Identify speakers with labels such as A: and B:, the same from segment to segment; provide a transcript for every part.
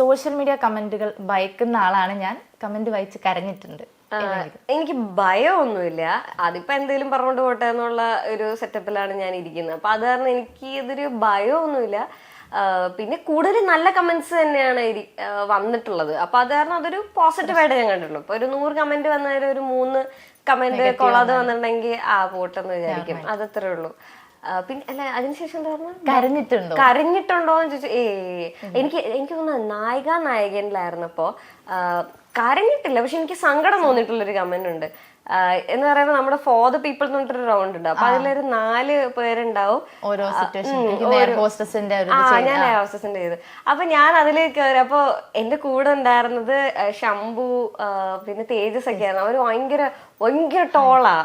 A: Social media കമന്റുകൾ ഭയക്കുന്ന ആളാണ് ഞാൻ. കമന്റ് വായിച്ച് കരഞ്ഞിട്ടുണ്ട്?
B: എനിക്ക് ഭയമൊന്നുമില്ല. അതിപ്പോ എന്തെങ്കിലും പറഞ്ഞോണ്ട് പോട്ടെ എന്നുള്ള ഒരു സെറ്റപ്പിലാണ് ഞാൻ ഇരിക്കുന്നത്. അപ്പൊ അത് കാരണം എനിക്ക് ഇതൊരു ഭയമൊന്നുമില്ല. പിന്നെ കൂടുതൽ നല്ല കമന്റ്സ് തന്നെയാണ് വന്നിട്ടുള്ളത്. അപ്പൊ അത് കാരണം അതൊരു പോസിറ്റീവായിട്ട് ഞാൻ കണ്ടിട്ടുള്ളൂ. ഇപ്പൊ ഒരു നൂറ് കമന്റ് വന്നാൽ ഒരു മൂന്ന് കമന്റ് കൊള്ളാതെ വന്നിട്ടുണ്ടെങ്കിൽ ആ പോട്ടെന്ന് വിചാരിക്കും. അതത്രേ ഉള്ളൂ. പിന്നെ അല്ല അതിനുശേഷം എന്താ പറഞ്ഞു?
A: കരഞ്ഞിട്ടുണ്ടോ?
B: കരഞ്ഞിട്ടുണ്ടോ എന്ന് ചോദിച്ചു ഏ എനിക്ക് എനിക്ക് തോന്നുന്നു നായിക നായകനിലായിരുന്നപ്പോ കരഞ്ഞിട്ടില്ല പക്ഷെ എനിക്ക് സങ്കടം തോന്നിയിട്ടുള്ള ഒരു കമന്റ് ഉണ്ട് എന്ന് പറയുമ്പോൾ നമ്മുടെ ഫോർ ദ പീപ്പിൾ എന്ന് പറഞ്ഞിട്ടൊരു റൗണ്ട് ഉണ്ട്. അപ്പൊ അതിലൊരു നാല് പേരുണ്ടാവും.
A: ഓരോ ഹോസ്റ്റസിന്റെ
B: ആ ഞാൻ ഹോസ്റ്റസിന്റെ ചെയ്ത്. അപ്പൊ ഞാൻ അതിൽ കയറി അപ്പൊ എന്റെ കൂടെ ഉണ്ടായിരുന്നത് ശംഭു പിന്നെ തേജസ് ഒക്കെ ആയിരുന്നു അവർ ഭയങ്കര ഭയങ്കര ടോളാ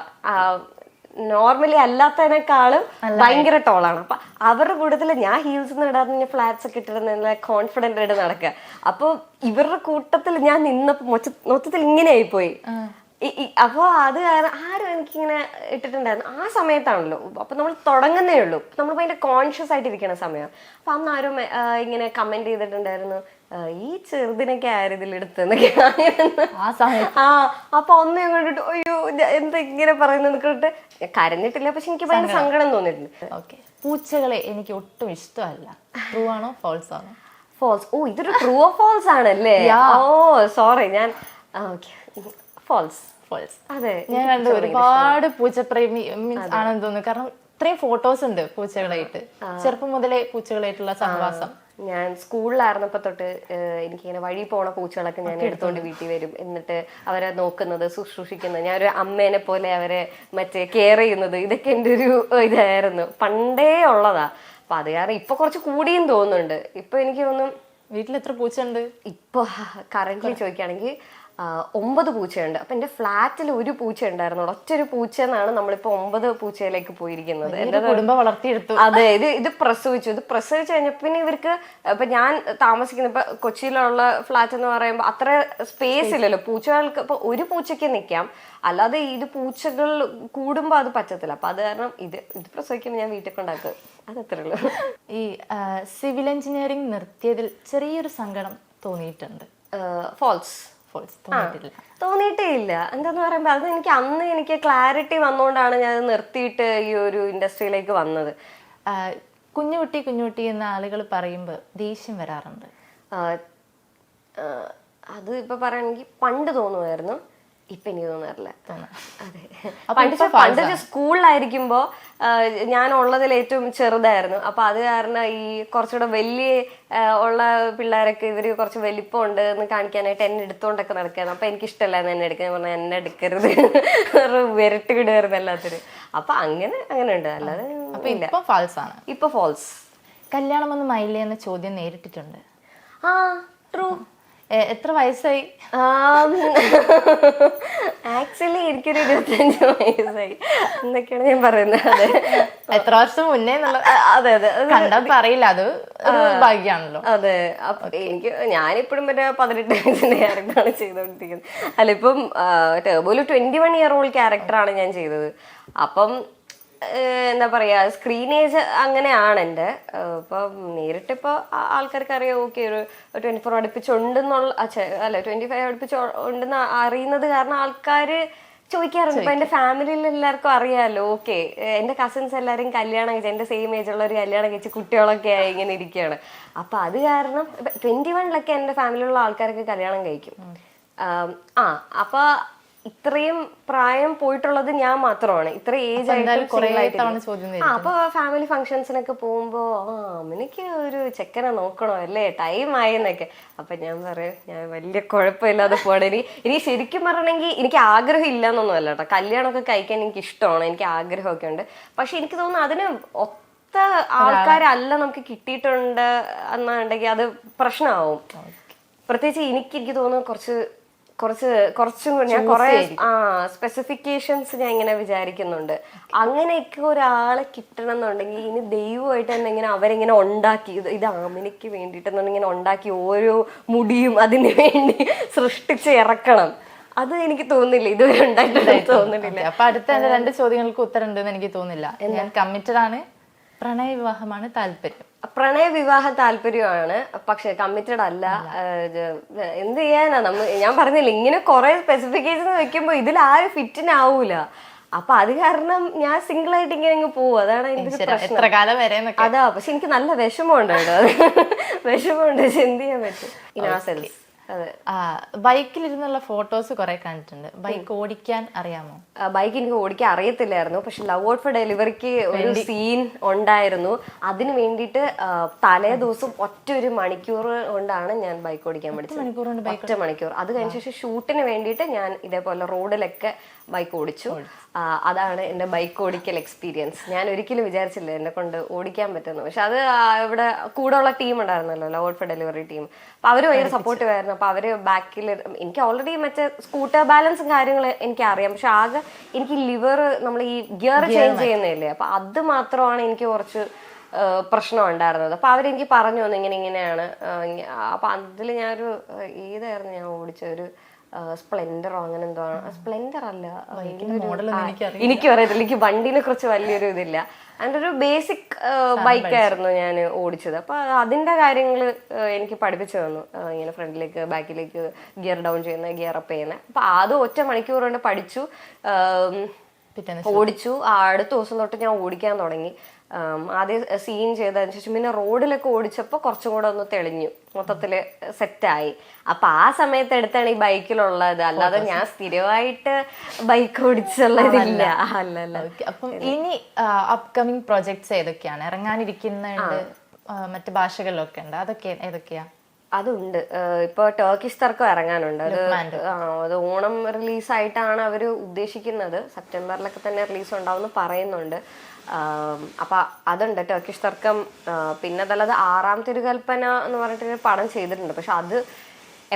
B: നോർമലി അല്ലാത്തതിനേക്കാളും ഭയങ്കര ടോളാണ് അപ്പൊ അവരുടെ കൂട്ടത്തിൽ ഞാൻ ഹീൽസ് ഒന്നും ഇടാതെ ഫ്ലാറ്റ്സ് ഒക്കെ ഇട്ടിരുന്ന കോൺഫിഡന്റ് ആയിട്ട് നടക്കുക. അപ്പൊ ഇവരുടെ കൂട്ടത്തിൽ ഞാൻ നിന്നപ്പോ മൊത്തത്തിൽ ഇങ്ങനെ ആയിപ്പോയി. അപ്പൊ അത് കാരണം ആരും എനിക്കിങ്ങനെ ഇട്ടിട്ടുണ്ടായിരുന്നു. ആ സമയത്താണല്ലോ. അപ്പൊ നമ്മൾ തുടങ്ങുന്നേ ഉള്ളൂ. നമ്മൾ ഭയങ്കര കോൺഷ്യസ് ആയിട്ട് ഇരിക്കുന്ന സമയം. അപ്പൊ അന്ന് ആരും ഇങ്ങനെ കമന്റ് ചെയ്തിട്ടുണ്ടായിരുന്നു. ഈ ചെറുതിനൊക്കെ ആരും ഇതിൽ
A: ആ
B: അപ്പൊ ഒന്ന് കണ്ടിട്ട് അയ്യോ എന്താ ഇങ്ങനെ പറയുന്നത് കരഞ്ഞിട്ടില്ല പക്ഷെ എനിക്ക് ഭയങ്കര സങ്കടം. തോന്നിയിട്ടുണ്ട്.
A: ഓക്കെ. പൂച്ചകളെ എനിക്ക് ഒട്ടും ഇഷ്ടമല്ല. ട്രൂ ആണോ ഫോൾസ് ആണോ?
B: ഫോൾസ് ഓ ഇതൊരു ട്രൂ ഓ ഫോൾസ് ആണല്ലേ? ഓ സോറി ഞാൻ ഫോൾസ്
A: ഫോൾസ്
B: അതെ
A: ഞാൻ കണ്ടു ഒരുപാട് പൂച്ചപ്രേമി മീൻസ് ആണെന്ന് തോന്നുന്നു. കാരണം ഇത്രയും ഫോട്ടോസ് ഉണ്ട് പൂച്ചകളായിട്ട്. ചെറുപ്പം മുതലേ പൂച്ചകളായിട്ടുള്ള സഹവാസം.
B: ഞാൻ സ്കൂളിലായിരുന്നപ്പോ തൊട്ട് എനിക്ക് എനിക്കിങ്ങനെ വഴി പോണ പൂച്ചകളൊക്കെ ഞാൻ എടുത്തോണ്ട് വീട്ടിൽ വരും. എന്നിട്ട് അവരെ നോക്കുന്നത് ശുശ്രൂഷിക്കുന്നത്. ഞാൻ ഒരു അമ്മേനെ പോലെ അവരെ മറ്റേ കെയർ ചെയ്യുന്നത്. ഇതൊക്കെ എന്റെ ഒരു ഇതായിരുന്നു. പണ്ടേ ഉള്ളതാ. അപ്പൊ അത് കാരണം ഇപ്പൊ കുറച്ച് കൂടിയും തോന്നുന്നുണ്ട്. ഇപ്പൊ എനിക്ക് തോന്നും
A: വീട്ടിൽ എത്ര പൂച്ചയുണ്ട്?
B: ഇപ്പൊ കറന്റ് ചോദിക്കുകയാണെങ്കിൽ ഒമ്പത് പൂച്ചയുണ്ട്. അപ്പൊ എന്റെ ഫ്ലാറ്റിൽ ഒരു പൂച്ച ഉണ്ടായിരുന്നു ഒറ്റ ഒരു പൂച്ച എന്നാണ് നമ്മളിപ്പോ ഒമ്പത് പൂച്ചയിലേക്ക് പോയിരിക്കുന്നത്.
A: എന്റെ കുടുംബം വളർത്തിയെടുത്തു.
B: അതെ ഇത് ഇത് പ്രസവിച്ചു. ഇത് പ്രസവിച്ചു കഴിഞ്ഞപ്പോ പിന്നെ ഇവർക്ക് ഇപ്പൊ ഞാൻ താമസിക്കുന്ന ഇപ്പൊ കൊച്ചിയിലുള്ള ഫ്ലാറ്റ് എന്ന് പറയുമ്പോൾ അത്ര സ്പേസ് ഇല്ലല്ലോ. പൂച്ചകൾക്ക് ഇപ്പൊ ഒരു പൂച്ചയ്ക്ക് നിൽക്കാം അല്ലാതെ ഇത് പൂച്ചകൾ കൂടുമ്പോ അത് പറ്റത്തില്ല. അപ്പൊ അത് കാരണം ഇത് ഇത് പ്രസവിക്കുമ്പോൾ ഞാൻ വീട്ടിൽ കൊണ്ടാക്കും. അതത്രേ ഉള്ളൂ.
A: ഈ സിവിൽ എഞ്ചിനീയറിംഗ് നിർത്തിയതിൽ ചെറിയൊരു സങ്കടം തോന്നിയിട്ടുണ്ട്.
B: ഫോൾസ്
A: ഫോൾസ് തോന്നിയിട്ടില്ല.
B: തോന്നിയിട്ടേ ഇല്ല എന്താന്ന് പറയുമ്പോ അത് എനിക്ക് അന്ന് എനിക്ക് ക്ലാരിറ്റി വന്നുകൊണ്ടാണ് ഞാൻ നിർത്തിയിട്ട് ഈ ഒരു ഇൻഡസ്ട്രിയിലേക്ക് വന്നത്.
A: കുഞ്ഞുകുട്ടി കുഞ്ഞുകുട്ടി എന്ന ആളുകൾ പറയുമ്പോൾ ദേഷ്യം വരാറുണ്ട്.
B: അത് ഇപ്പൊ പറയുകയാണെങ്കിൽ പണ്ട് തോന്നുമായിരുന്നു ഇപ്പൊ എനിക്ക് തോന്നാറില്ല അതെ. പണ്ട് പണ്ട് സ്കൂളിലായിരിക്കുമ്പോ ഞാൻ ഉള്ളതിൽ ഏറ്റവും ചെറുതായിരുന്നു. അപ്പൊ അത് കാരണം ഈ കുറച്ചുകൂടെ വലിയ ഉള്ള പിള്ളേരൊക്കെ ഇവർ കുറച്ച് വലിപ്പമുണ്ട് എന്ന് കാണിക്കാനായിട്ട് എന്നെ എടുത്തോണ്ടൊക്കെ നടക്കായിരുന്നു. അപ്പൊ എനിക്ക് ഇഷ്ടമല്ലായിരുന്നു എന്നെ എടുക്കാൻ. പറഞ്ഞാൽ എന്നെ എടുക്കരുത്. വിരട്ടി വിടുമായിരുന്നു എല്ലാത്തിനും. അപ്പൊ അങ്ങനെ അങ്ങനെ ഉണ്ട്. അല്ലാതെ
A: അപ്പൊ ഇപ്പൊ ഫാൾസ് ആണ്.
B: ഇപ്പൊ ഫോൾസ്
A: കല്യാണം ഒന്നും ആയില്ലേ എന്ന ചോദ്യം നേരിട്ടിട്ടുണ്ട്.
B: ആ ട്രൂ
A: എത്ര വയസ്സായി?
B: ആക്ച്വലി എനിക്കൊരു ഇരുപത്തഞ്ച് വയസ്സായി. എന്നൊക്കെയാണ് ഞാൻ പറയുന്നത്? അതെ.
A: എത്ര വർഷം മുന്നേ
B: അതെ അതെ.
A: കണ്ടാ പറയില്ല അത് ഭാഗ്യാണല്ലോ
B: അതെ. അപ്പൊ എനിക്ക് ഞാനിപ്പോഴും മറ്റേ പതിനെട്ട് വയസ്സിന്റെ ക്യാരക്ടറാണ് ചെയ്തുകൊണ്ടിരിക്കുന്നത് അല്ല ഇപ്പം ടേബോയിൽ ട്വന്റി വൺ ഇയർ ഓൾഡ് ക്യാരക്ടറാണ് ഞാൻ ചെയ്തത്. അപ്പം എന്താ പറയാ സ്ക്രീനേജ് അങ്ങനെയാണ് എന്റെ. ഇപ്പം നേരിട്ടിപ്പോ ആ- ആൾക്കാർക്ക് അറിയാം ഓക്കെ ഒരു ട്വന്റി ഫോർ അടുപ്പിച്ചുണ്ടെന്നുള്ള അല്ല ട്വന്റി ഫൈവ് അടുപ്പിച്ച് ഉണ്ടെന്ന് അറിയുന്നത് കാരണം ആൾക്കാർ ചോദിക്കാറുണ്ട്. ഇപ്പം എന്റെ ഫാമിലിയിൽ എല്ലാവർക്കും അറിയാമല്ലോ ഓക്കെ എന്റെ കസിൻസ് എല്ലാവരും കല്യാണം കഴിച്ചു എന്റെ സെയിം ഏജ് ഉള്ള ഒരു കല്യാണം കഴിച്ച് കുട്ടികളൊക്കെ ആയി ഇങ്ങനെ ഇരിക്കുകയാണ് അപ്പം അത് കാരണം ട്വന്റി വണ്ണിലൊക്കെ എന്റെ ഫാമിലിയിലുള്ള ആൾക്കാരൊക്കെ കല്യാണം കഴിക്കും. ആ അപ്പൊ ഇത്രയും പ്രായം പോയിട്ടുള്ളത് ഞാൻ മാത്രമാണ്. ഇത്ര ഏജ് ആയിട്ട് അപ്പൊ ഫാമിലി ഫംഗ്ഷൻസിനൊക്കെ പോകുമ്പോ ആ എനിക്ക് ഒരു ചെക്കനെ നോക്കണോ അല്ലേ? ടൈം ആയെന്നൊക്കെ. അപ്പൊ ഞാൻ പറയും ഞാൻ വലിയ കുഴപ്പമില്ലാതെ പോകണം ഇനി ഇനി ശരിക്കും പറയണമെങ്കിൽ എനിക്ക് ആഗ്രഹം ഇല്ല എന്നൊന്നും അല്ല കേട്ടോ. കല്യാണമൊക്കെ കഴിക്കാൻ എനിക്ക് ഇഷ്ടമാണ്. എനിക്ക് ആഗ്രഹമൊക്കെ ഉണ്ട്. പക്ഷെ എനിക്ക് തോന്നുന്നു അതിന് ഒത്ത ആൾക്കാരല്ല നമുക്ക് കിട്ടിയിട്ടുണ്ട് എന്നുണ്ടെങ്കിൽ അത് പ്രശ്നമാവും. പ്രത്യേകിച്ച് എനിക്ക് എനിക്ക് തോന്നുന്നു കുറച്ച് കുറച്ച് കുറച്ചും കൂടി ഞാൻ കുറെ ആ സ്പെസിഫിക്കേഷൻസ് ഞാൻ ഇങ്ങനെ വിചാരിക്കുന്നുണ്ട്. അങ്ങനെയൊക്കെ ഒരാളെ കിട്ടണം എന്നുണ്ടെങ്കിൽ ഇനി ദൈവമായിട്ട് തന്നെ ഇങ്ങനെ അവരിങ്ങനെ ഉണ്ടാക്കി ഇത് ഇത് ആമിനിക്ക് വേണ്ടിയിട്ടെന്നുണ്ടെങ്കിൽ ഇങ്ങനെ ഉണ്ടാക്കി ഓരോ മുടിയും അതിന് വേണ്ടി സൃഷ്ടിച്ച് ഇറക്കണം. അത് എനിക്ക് തോന്നുന്നില്ല. ഇതുവരെ ഉണ്ടായിട്ടുണ്ടെന്ന് തോന്നുന്നില്ല.
A: അപ്പൊ അടുത്ത എന്റെ രണ്ട് ചോദ്യങ്ങൾക്ക് ഉത്തരം ഉണ്ടെന്ന് എനിക്ക് തോന്നുന്നില്ല. ഞാൻ കമ്മിറ്റഡ് ആണ്. പ്രണയ വിവാഹമാണ് താല്പര്യം.
B: പ്രണയ വിവാഹ താല്പര്യമാണ്. പക്ഷെ കമ്മിറ്റഡ് അല്ല. എന്ത് ചെയ്യാനാ? നമ്മൾ ഞാൻ പറഞ്ഞില്ല ഇങ്ങനെ കുറെ സ്പെസിഫിക്കേഷൻ വെക്കുമ്പോൾ ഇതിൽ ആരും ഫിറ്റിനാവൂല അപ്പൊ അത് കാരണം ഞാൻ സിംഗിൾ ആയിട്ട് ഇങ്ങനെ അങ്ങ് പോവും. അതാണ്
A: എന്നൊക്കെ.
B: അതാ പക്ഷെ എനിക്ക് നല്ല വിഷമമുണ്ട് കേട്ടോ. വിഷമമുണ്ട്. എന്ത് ചെയ്യാൻ പറ്റും? ഇൻ ആ
A: ആ ബൈക്കിലിരുന്നുള്ള ഫോട്ടോസ് കുറെ കണ്ടിട്ടുണ്ട്. ബൈക്ക് ഓടിക്കാൻ അറിയാമോ?
B: ബൈക്ക് എനിക്ക് ഓടിക്കാൻ അറിയത്തില്ലായിരുന്നു. പക്ഷെ ലവ് ഔട്ട് ഫോർ ഡെലിവറിക്ക് ഒരു സീൻ ഉണ്ടായിരുന്നു. അതിന് വേണ്ടിയിട്ട് തലേ ദിവസം ഒറ്റ ഒരു മണിക്കൂർ കൊണ്ടാണ് ഞാൻ ബൈക്ക് ഓടിക്കാൻ പഠിച്ചത്. ഒറ്റ മണിക്കൂർ അത് കഴിഞ്ഞ ശേഷം ഷൂട്ടിന് വേണ്ടിയിട്ട് ഞാൻ ഇതേപോലെ റോഡിലൊക്കെ ബൈക്ക് ഓടിച്ചു. അതാണ് എന്റെ ബൈക്ക് ഓടിക്കൽ എക്സ്പീരിയൻസ് ഞാൻ ഒരിക്കലും വിചാരിച്ചില്ല എന്നെ കൊണ്ട് ഓടിക്കാൻ പറ്റുന്നു പക്ഷെ അത് ഇവിടെ കൂടെ ഉള്ള ടീം ഉണ്ടായിരുന്നല്ലോ ലോ ഫോർ ഡെലിവറി ടീം അപ്പൊ അവർ ഭയങ്കര സപ്പോർട്ടീവ് ആയിരുന്നു. അപ്പൊ അവർ ബാക്കിൽ എനിക്ക് ഓൾറെഡി മറ്റേ സ്കൂട്ടർ ബാലൻസും കാര്യങ്ങൾ എനിക്ക് അറിയാം പക്ഷെ ആകെ എനിക്ക് ലിവർ നമ്മൾ ഈ ഗിയർ ചേഞ്ച് ചെയ്യുന്നില്ലേ അപ്പൊ അത് മാത്രമാണ് എനിക്ക് കുറച്ച് പ്രശ്നം ഉണ്ടായിരുന്നത്. അപ്പൊ അവരെനിക്ക് പറഞ്ഞു തന്നു ഇങ്ങനെ ഇങ്ങനെയാണ്. അപ്പോൾ അതിൽ ഞാനൊരു ഏതായിരുന്നു ഞാൻ ഓടിച്ച ഒരു സ്പ്ലെൻഡറോ അങ്ങനെ എന്തോ ആണ് സ്പ്ലെൻഡർ അല്ല.
A: എനിക്ക് എനിക്കറിയില്ല.
B: എനിക്കും അറിയത്തില്ല. എനിക്ക് വണ്ടിനെ കുറിച്ച് വലിയൊരു ഇതില്ല. അതിന്റെ ഒരു ബേസിക് ബൈക്കായിരുന്നു ഞാൻ ഓടിച്ചത്. അപ്പൊ അതിന്റെ കാര്യങ്ങൾ എനിക്ക് പഠിപ്പിച്ചു തന്നു. ഇങ്ങനെ ഫ്രണ്ടിലേക്ക് ബാക്കിലേക്ക് ഗിയർ ഡൗൺ ചെയ്യുന്ന ഗിയർ അപ്പ് ചെയ്യുന്ന. അപ്പൊ അത് ഒറ്റ മണിക്കൂർ കൊണ്ട് പഠിച്ചു. ഓടിച്ചു. ആ അടുത്ത ദിവസം തൊട്ട് ഞാൻ ഓടിക്കാൻ തുടങ്ങി. ആദ്യം സീൻ ചെയ്തതിന് ശേഷം പിന്നെ റോഡിലൊക്കെ ഓടിച്ചപ്പോൾ കുറച്ചും കൂടെ ഒന്ന് തെളിഞ്ഞു. മൊത്തത്തിൽ സെറ്റായി. അപ്പൊ ആ സമയത്ത് എടുത്താണ് ഈ ബൈക്കിലുള്ളത്. അല്ലാതെ ഞാൻ സ്ഥിരമായിട്ട് ബൈക്ക് ഓടിച്ചുള്ളതില്ല.
A: അല്ലല്ല അപ്പം ഇനി അപ്കമിങ് പ്രൊജക്ട്സ് ഏതൊക്കെയാണ്? ഇറങ്ങാനിരിക്കുന്നുണ്ട് മറ്റു ഭാഷകളിലൊക്കെ ഉണ്ട്. അതൊക്കെ ഏതൊക്കെയാ?
B: അതുണ്ട്. ഇപ്പൊ ടർക്കിഷ് തർക്കം ഇറങ്ങാനുണ്ട്. അത് അത് ഓണം റിലീസായിട്ടാണ് അവർ ഉദ്ദേശിക്കുന്നത്. സെപ്റ്റംബറിലൊക്കെ തന്നെ റിലീസ് ഉണ്ടാവുമെന്ന് പറയുന്നുണ്ട്. അപ്പൊ അതുണ്ട് ടർക്കിഷ് തർക്കം പിന്നെ അതല്ലാതെ ആറാം തിരുകൽപ്പന എന്ന് പറഞ്ഞിട്ട് പടം ചെയ്തിട്ടുണ്ട്. പക്ഷെ അത്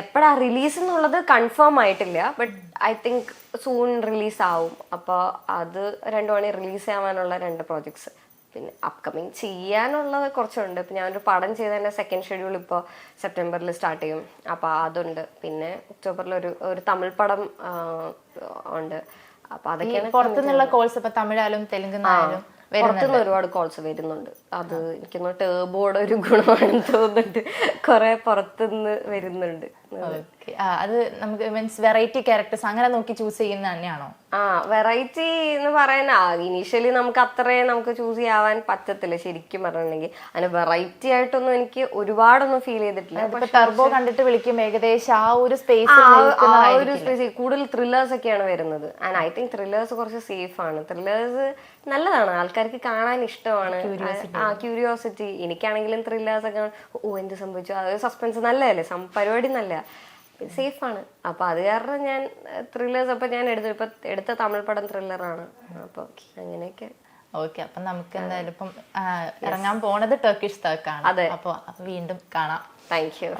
B: എപ്പോഴാ റിലീസ് എന്നുള്ളത് കൺഫേം ആയിട്ടില്ല. But I think soon release ആവും. അപ്പോൾ അത് രണ്ടു മണി റിലീസ് ആവാനുള്ള രണ്ട് പ്രോജക്ട്സ് പിന്നെ അപ്കമിങ് ചെയ്യാനുള്ളത് കുറച്ചുണ്ട്. ഇപ്പം ഞാനൊരു പടം ചെയ്തതിന്റെ സെക്കൻഡ് ഷെഡ്യൂൾ ഇപ്പോൾ സെപ്റ്റംബറിൽ സ്റ്റാർട്ട് ചെയ്യും. അപ്പോൾ അതുണ്ട്. പിന്നെ ഒക്ടോബറിൽ ഒരു ഒരു തമിഴ് പടം ഉണ്ട്. അപ്പൊ അതൊക്കെയാണ്
A: പുറത്തുനിന്നുള്ള കോഴ്സ് ഇപ്പൊ തമിഴായാലും തെലുങ്കായാലും
B: പുറത്തുനിന്ന് ഒരുപാട് കോൾസ് വരുന്നുണ്ട്. അത് എനിക്ക് ടേബോയുടെ ഒരു ഗുണമാണെന്ന് തോന്നുന്നുണ്ട്. കുറെ പുറത്തുനിന്ന് വരുന്നുണ്ട്.
A: അത്. നമുക്ക് മീൻസ് വെറൈറ്റി ക്യാരക്ടേഴ്സ് അങ്ങനെ നോക്കി ചൂസ് ചെയ്യുന്ന തന്നെയാണോ?
B: ആ വെറൈറ്റി എന്ന് പറയാൻ ഇനീഷ്യലി നമുക്ക് അത്രയും നമുക്ക് ചൂസ് ചെയ്യാൻ പറ്റത്തില്ല ശരിക്കും പറഞ്ഞിട്ടുണ്ടെങ്കിൽ. അതിന് വെറൈറ്റി ആയിട്ടൊന്നും എനിക്ക് ഒരുപാടൊന്നും ഫീൽ ചെയ്തിട്ടില്ല.
A: ടെർബോ കണ്ടിട്ട് വിളിക്കും ഏകദേശം ആ ഒരു സ്പേസ്
B: ആ ഒരു സ്പേസ് കൂടുതൽ ത്രില്ലേഴ്സ് ഒക്കെയാണ് വരുന്നത്. ആൻഡ് ഐ തിങ്ക് ത്രില്ലേഴ്സ് കുറച്ച് സേഫ് ആണ്. ത്രില്ലേഴ്സ് നല്ലതാണ്. ആൾക്കാർക്ക് കാണാൻ ഇഷ്ടമാണ്. ആ ക്യൂരിയോസിറ്റി എനിക്കാണെങ്കിലും ത്രില്ലേഴ്സ് ഒക്കെ ഓ എന്ത് സംഭവിച്ചു? അത് സസ്പെൻസ് നല്ലതല്ലേ? പരിപാടി നല്ല സേഫ് ആണ് അപ്പൊ അത് കാരണം ഞാൻ ത്രില്ലേഴ്സ് അപ്പൊ ഞാൻ എടുത്തു. ഇപ്പൊ എടുത്ത തമിഴ് പടം ത്രില്ലറാണ് അപ്പൊ അങ്ങനെയൊക്കെ.
A: ഓക്കെ അപ്പൊ നമുക്ക് എന്തായാലും ഇപ്പം ഇറങ്ങാൻ പോണത് ടർക്കിഷ് തേക്കാണ്
B: അതെ.
A: അപ്പൊ വീണ്ടും കാണാം.
B: Thank you